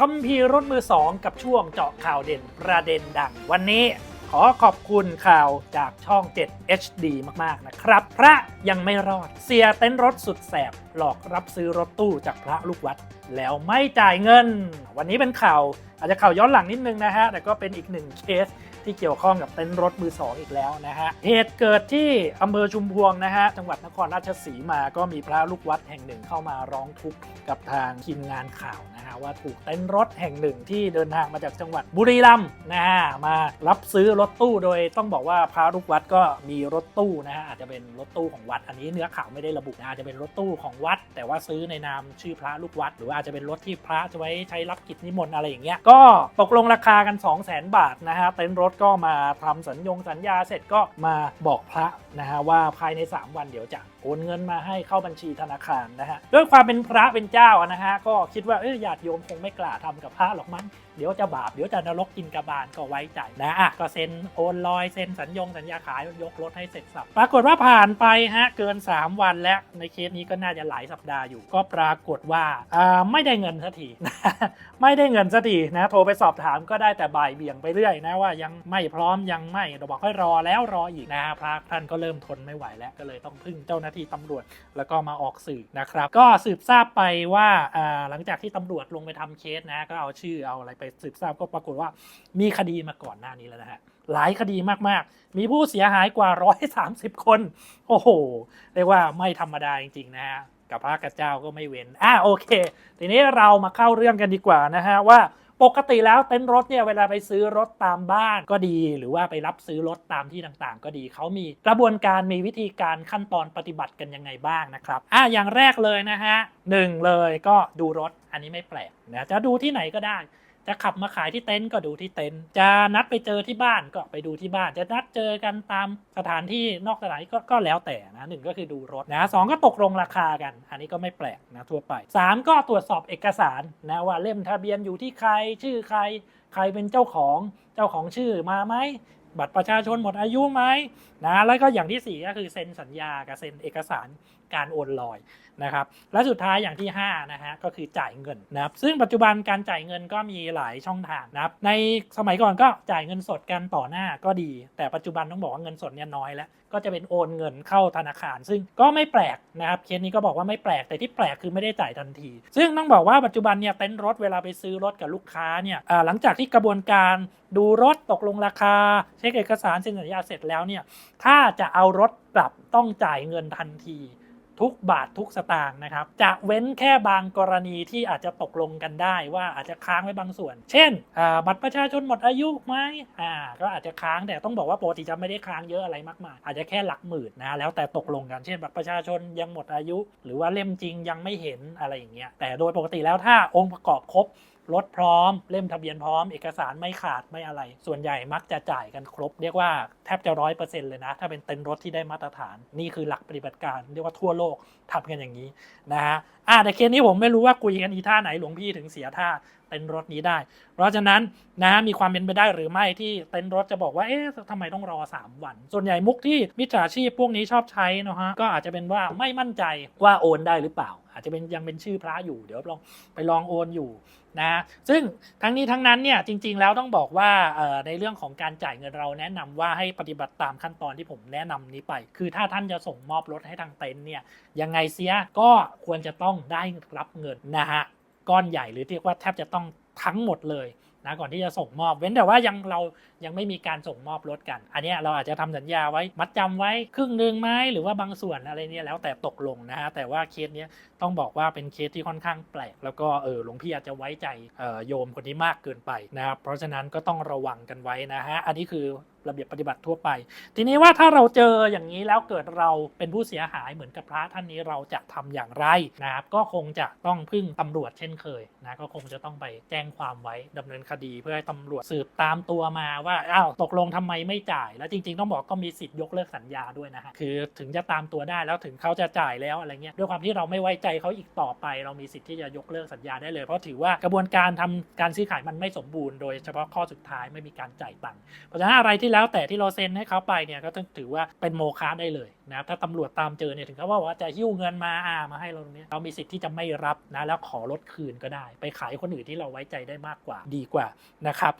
คัมภีร์รถมือสองกับช่วงเจาะข่าวเด่นประเด็นดัง วันนี้ขอขอบคุณข่าวจากช่อง 7 HD มากๆนะครับ พระยังไม่รอด เสียเต้นรถสุดแสบ หลอกรับซื้อรถตู้จากพระลูกวัด แล้วไม่จ่ายเงิน วันนี้เป็นข่าวอาจจะข่าวย้อนหลังนิดนึงนะฮะ แต่ก็เป็นอีกหนึ่งเคส ที่เกี่ยวข้องกับเต็นท์รถมือสองอีกแล้วนะฮะเหตุเกิดที่อำเภอชุมพวงนะฮะจังหวัดนครราชสีมาก็มีพระลูกวัดแห่งหนึ่งเข้ามาร้องทุกข์กับทางทีมงานข่าวนะฮะว่าถูกเต็นท์รถแห่งหนึ่งที่เดินทางมาจากจังหวัดบุรีรัมย์นะฮะมารับซื้อรถตู้โดยต้องบอกว่าพระลูกวัดก็มีรถตู้นะฮะอาจจะเป็นรถตู้ของวัด อันนี้เนื้อข่าวไม่ได้ระบุนะอาจจะเป็นรถตู้ของวัด แต่ว่าซื้อในนามชื่อพระลูกวัด หรืออาจจะเป็นรถที่พระจะไว้ใช้รับกิจนิมนต์อะไรอย่างเงี้ยก็ตกลงราคากัน 2 0 0 0 0 0 บาทนะฮะเต็นท์รถก็มาทำสัญญงสัญญาเสร็จก็มาบอกพระนะฮะว่าภายใน 3 วันเดี๋ยวจะโอนเงินมาให้เข้าบัญชีธนาคารนะฮะด้วยความเป็นพระเป็นเจ้านะฮะก็คิดว่าเออญาติโยมคงไม่กล้าทำกับพระหรอกมั้ง เดี๋ยวจะบาปเดี๋ยวจะนรกกินกระบาลก็ไว้ใจนะอะก็เซ็นโอนลอยเซ็นสัญญงสัญญาขายยกรถให้เสร็จสับปรากฏว่าผ่านไปฮะเกิน 3 วันแล้วในเคสนี้ก็น่าจะหลายสัปดาห์อยู่ ก็ปรากฏว่าอ่าไม่ได้เงินสักทีไม่ได้เงินสักทีนะโทรไปสอบถามก็ได้แต่บ่ายเบี่ยงไปเรื่อยนะว่ายังไม่พร้อมยังไม่เราบอกให้รอแล้วรออีกนะพระท่านก็เริ่มทนไม่ไหวแล้วก็เลยต้องพึ่งเจ้าหน้าที่ตำรวจแล้วก็มาออกสื่อนะครับ ก็สืบทราบไปว่าอ่าหลังจากที่ตำรวจลงไปทำเคสนะก็เอาชื่อเอาอะไรไปสืบทราบก็ปรากฏว่ามีคดีมาก่อนหน้านี้แล้วนะฮะหลายคดีมากๆ มีผู้เสียหายกว่า 130 คน โอ้โห เรียกว่าไม่ธรรมดาจริงๆนะฮะ กับพระกับเจ้าก็ไม่เว้น อะโอเค ทีนี้เรามาเข้าเรื่องกันดีกว่านะฮะว่าปกติแล้วเต็นท์รถเนี่ยเวลาไปซื้อรถตามบ้านก็ดี หรือว่าไปรับซื้อรถตามที่ต่างๆ ก็ดีเขามีกระบวนการมีวิธีการขั้นตอนปฏิบัติกันยังไงบ้างนะครับอะอย่างแรกเลยนะฮะหนึ่งเลยก็ดูรถอันนี้ไม่แปลกนะจะดูที่ไหนก็ได้ จะขับมาขายที่เต็นท์ก็ดูที่เต็นท์จะนัดไปเจอที่บ้านก็ไปดูที่บ้าน จะนัดเจอกันตามสถานที่นอกสถานที่ก็ก็แล้วแต่นะหนึ่งก็คือดูรถนะสองก็ตกลงราคากัน อันนี้ก็ไม่แปลกนะทั่วไปสามก็ตรวจสอบเอกสารนะว่าเล่มทะเบียนอยู่ที่ใครชื่อใคร ใครเป็นเจ้าของเจ้าของชื่อมาไหมบัตรประชาชนหมดอายุไหมนะแล้วก็อย่างที่สี่ก็คือเซ็นสัญญากับเซ็นเอกสารการโอนลอยนะครับและสุดท้ายอย่างที่5นะฮะก็คือจ่ายเงินนะครับซึ่งปัจจุบันการจ่ายเงินก็มีหลายช่องทางนะครับในสมัยก่อนก็จ่ายเงินสดกันต่อหน้าก็ดี แต่ปัจจุบันต้องบอกว่าเงินสดเนี่ยน้อยแล้วก็จะเป็นโอนเงินเข้าธนาคาร ซึ่งก็ไม่แปลกนะครับเคสนี้ก็บอกว่าไม่แปลกแต่ที่แปลกคือไม่ได้จ่ายทันที ซึ่งต้องบอกว่าปัจจุบันเนี่ยเต็นท์รถเวลาไปซื้อรถกับลูกค้าเนี่ยหลังจากที่กระบวนการดูรถตกลงราคา เช็คเอกสารเซ็นสัญญาเสร็จแล้วเนี่ยถ้าจะเอารถกลับต้องจ่ายเงินทันที ทุกบาททุกสตางค์นะครับ จะเว้นแค่บางกรณีที่อาจจะตกลงกันได้ว่าอาจจะค้างไว้บางส่วน เช่นบัตรประชาชนหมดอายุไหมอ่าก็อาจจะค้างแต่ต้องบอกว่าปกติจะไม่ได้ค้างเยอะอะไรมากมายอาจจะแค่หลักหมื่นนะแล้วแต่ตกลงกันเช่นบัตรประชาชนยังหมดอายุ หรือว่าเล่มจริงยังไม่เห็นอะไรอย่างเงี้ยแต่โดยปกติแล้วถ้าองค์ประกอบครบ รถพร้อม เล่มทะเบียนพร้อม เอกสารไม่ขาดไม่อะไร ส่วนใหญ่มักจะจ่ายกันครบ เรียกว่าแทบจะร้อยเปอร์เซ็นต์เลยนะ ถ้าเป็นเต็นท์รถที่ได้มาตรฐาน นี่คือหลักปฏิบัติการ เรียกว่าทั่วโลกทำกันอย่างนี้นะฮะอ่าแต่เคสนี้ผมไม่รู้ว่าคุยกันอีท่าไหนหลวงพี่ถึงเสียท่าเต็นรถนี้ได้ เพราะฉะนั้นนะฮะมีความเป็นไปได้หรือไม่ที่เต็นท์รถจะบอกว่าเอ๊ะทำไมต้องรอ 3 วัน ส่วนใหญ่มุกที่มิจฉาชีพพวกนี้ชอบใช้นะฮะก็อาจจะเป็นว่าไม่มั่นใจว่าโอนได้หรือเปล่า อาจจะเป็นยังเป็นชื่อพระอยู่เดี๋ยวลองไปลองโอนอยู่นะซึ่งทั้งนี้ทั้งนั้นเนี่ยจริง ๆ แล้วต้องบอกว่าเอ่อในเรื่องของการจ่ายเงินเราแนะนำว่าให้ปฏิบัติตามขั้นตอนที่ผมแนะนำนี้ไป คือถ้าท่านจะส่งมอบรถให้ทางเต็นท์เนี่ยยังไงเสียก็ควรจะต้องได้รับเงินนะฮะก้อนใหญ่หรือเรียกว่าแทบจะต้องทั้งหมดเลยนะก่อนที่จะส่งมอบเว้นแต่ว่ายังเรายังไม่มีการส่งมอบรถกัน อันนี้เราอาจจะทำสัญญาไว้มัดจำไว้ครึ่งหนึ่งไหมหรือว่าบางส่วนอะไรเนี่ยแล้วแต่ตกลงนะฮะแต่ว่าเคสเนี้ยต้องบอกว่าเป็นเคสที่ค่อนข้างแปลก แล้วก็เออหลวงพี่อาจจะไว้ใจโยมคนนี้มากเกินไปนะครับเพราะฉะนั้นก็ต้องระวังกันไว้นะฮะอันนี้คือระเบียบปฏิบัติทั่วไป ทีนี้ว่าถ้าเราเจออย่างนี้แล้วเกิดเราเป็นผู้เสียหายเหมือนกับพระท่านนี้เราจะทำอย่างไรนะครับก็คงจะต้องพึ่งตำรวจเช่นเคยนะก็คงจะต้องไปแจ้งความไว้ดำเนินคดีเพื่อให้ตำรวจสืบตามตัวมาว่าอ้าวตกลงทำไมไม่จ่าย แล้วจริง ๆ ต้องบอกก็มีสิทธิ์ยกเลิกสัญญาด้วยนะฮะคือถึงจะตามตัวได้แล้วถึงเขาจะจ่ายแล้วอะไรเงี้ยด้วยความที่เราไม่ไว้ใจเขาอีกต่อไป เรามีสิทธิ์ที่จะยกเลิกสัญญาได้เลย เพราะถือว่ากระบวนการทำการซื้อขายมันไม่สมบูรณ์โดยเฉพาะข้อสุดท้ายไม่มีการจ่ายตังค์เพราะฉะนั้นอะไรที่แล้วแต่ที่เราเซ็นให้เขาไปเนี่ยก็ต้องถือว่าเป็นโมฆะได้เลยนะถ้าตำรวจตามเจอเนี่ยถึงเขาว่าว่าจะหิ้วเงินมาอ่ามาให้เราตรงนี้เรามีสิทธิ์ที่จะไม่รับนะแล้วขอลดคืนก็ได้ ไปขายคนอื่นที่เราไว้ใจได้มากกว่าดีกว่านะครับ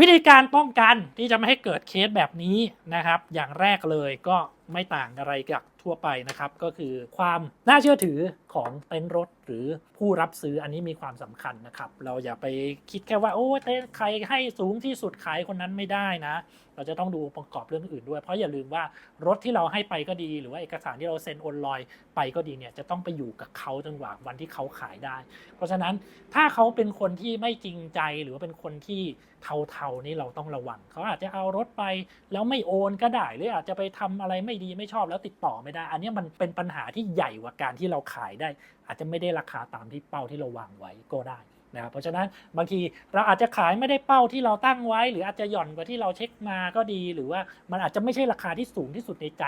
วิธีการป้องกันที่จะไม่ให้เกิดเคสแบบนี้นะครับ อย่างแรกเลยก็ไม่ต่างอะไรกับ ทั่วไปนะครับก็คือความน่าเชื่อถือของเต็นท์รถหรือผู้รับซื้ออันนี้มีความสำคัญนะครับ เราอย่าไปคิดแค่ว่าโอ้เต็นท์ใครให้สูงที่สุดขายคนนั้นไม่ได้นะ เราจะต้องดูองค์ประกอบเรื่องอื่นด้วย เพราะอย่าลืมว่ารถที่เราให้ไปก็ดี หรือว่าเอกสารที่เราเซ็นโอนลอยไปก็ดีเนี่ยจะต้องไปอยู่กับเขาจนกว่าวันที่เขาขายได้ เพราะฉะนั้นถ้าเขาเป็นคนที่ไม่จริงใจหรือว่าเป็นคนที่เทาๆนี่เราต้องระวัง เขาอาจจะเอารถไปแล้วไม่โอนก็ได้ หรืออาจจะไปทำอะไรไม่ดีไม่ชอบแล้วติดต่อไม่ได้อันนี้มันเป็นปัญหาที่ใหญ่กว่าการที่เราขายได้ อาจจะไม่ได้ราคาตามที่เป้าที่เราวางไว้ก็ได้ นะครับเพราะฉะนั้นบางทีเราอาจจะขายไม่ได้เป้าที่เราตั้งไว้ หรืออาจจะหย่อนกว่าที่เราเช็คมาก็ดี หรือว่ามันอาจจะไม่ใช่ราคาที่สูงที่สุดในใจ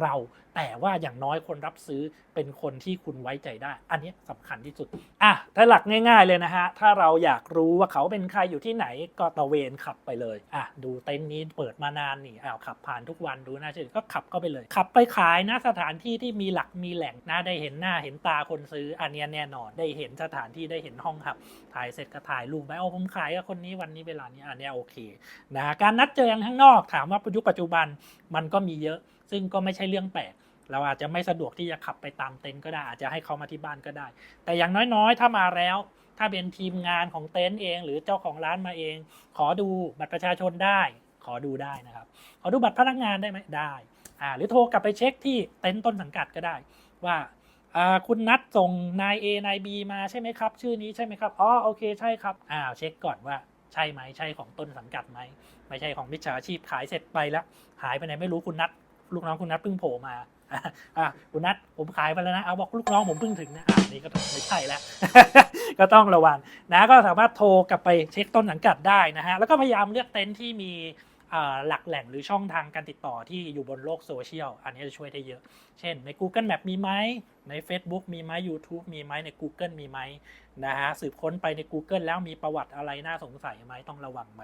เรา แต่ว่าอย่างน้อยคนรับซื้อเป็นคนที่คุณไว้ใจได้ อันนี้สำคัญที่สุดอะถ้าหลักง่าย ๆเลยนะฮะถ้าเราอยากรู้ว่าเขาเป็นใครอยู่ที่ไหนก็ตะเวนขับไปเลยอะดูเต็นท์นี้เปิดมานานนี่อ้าวขับผ่านทุกวันดูน่าเชื่อก็ขับเข้าไปเลย ขับไปขายนะสถานที่ที่มีหลักมีแหล่งนะได้เห็นหน้าเห็นตาคนซื้ออันเนี้ยแน่นอนได้เห็นสถานที่ได้เห็นห้องขับถ่ายเสร็จก็ถ่ายรูปไปเอาผมขายกับคนนี้วันนี้เวลานี้อันนี้โอเคนะการนัดเจอกันข้างนอกถามว่าปัจจุปัจจุบันมันก็มีเยอะ ซึ่งก็ไม่ใช่เรื่องแปลกเราอาจจะไม่สะดวกที่จะขับไปตามเต็นท์ก็ได้อาจจะให้เขามาที่บ้านก็ได้ แต่อย่างน้อยๆ ถ้ามาแล้ว ถ้าเป็นทีมงานของเต็นท์เอง หรือเจ้าของร้านมาเอง ขอดูบัตรประชาชนได้ ขอดูได้นะครับ ขอดูบัตรพนักงานได้ไหมได้อ่าหรือโทรกลับไปเช็คที่เต็นท์ต้นสังกัดก็ได้ ว่า คุณนัดส่งนาย A นาย B มาใช่ไหมครับ ชื่อนี้ใช่ไหมครับอ๋อโอเคใช่ครับอ้าวเช็คก่อนว่าใช่ไหมใช่ของต้นสังกัดไหมไม่ใช่ของมิจฉาชีพขายเสร็จไปแล้วหายไปไหนไม่รู้คุณนัดลูกน้องคุณนัทเพิ่งโผล่มาอะคุณนัทผมขายไปแล้วนะเอาบอกลูกน้องผมเพิ่งถึงนะอะนี่ก็ไม่ใช่แล้วก็ต้องระวังนะก็สามารถโทรกลับไปเช็คต้นสังกัดได้นะฮะแล้วก็พยายามเลือกเต็นท์ที่มี หลักแหล่งหรือช่องทางการติดต่อที่อยู่บนโลกโซเชียล อันนี้จะช่วยได้เยอะ เช่นใน Google Map มีไหม ใน Facebook มีไหม YouTube มีไหมใน Google มีไหมนะฮะสืบค้นไปใน Google แล้วมีประวัติอะไรน่าสงสัยไหมต้องระวังไหม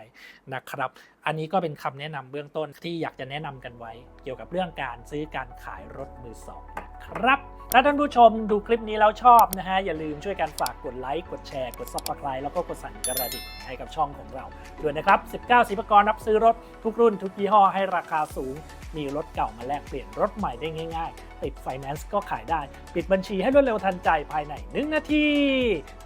นะครับ อันนี้ก็เป็นคำแนะนำเบื้องต้นที่อยากจะแนะนำกันไว้ เกี่ยวกับเรื่องการซื้อการขายรถมือสองนะครับ ถ้าท่านผู้ชมดูคลิปนี้แล้วชอบนะฮะ อย่าลืมช่วยกันฝากกดไลค์ กดแชร์ กด subscribe แล้วก็กดสั่นกระดิ่งให้กับช่องของเรา ด้วยนะครับ 19สิบกรรับซื้อรถทุกรุ่นทุกยี่ห้อให้ราคาสูง มีรถเก่ามาแลกเปลี่ยนรถใหม่ได้ง่ายๆ ติดไฟแนนซ์ก็ขายได้ ปิดบัญชีให้รวดเร็วทันใจภายใน 1 นาที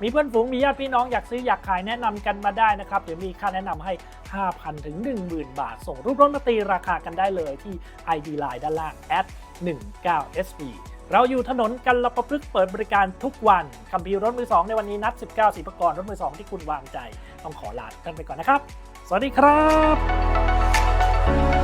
มีเพื่อนฝูงมีญาติพี่น้องอยากซื้ออยากขายแนะนำกันมาได้นะครับเดี๋ยวมีค่าแนะนำให้ 5,000ถึง10,000 บาท ส่งรูปรถมาตีราคากันได้เลยที่ ID Line ด้านล่าง19 sb เราอยู่ถนนกันละประพฤกษ์เปิดบริการทุกวันคัมภีร์รถมือ 2 ในวันนี้นัด 19สิบกรรถมือ 2 ที่คุณวางใจ ต้องขอลาท่านไปก่อนนะครับ สวัสดีครับ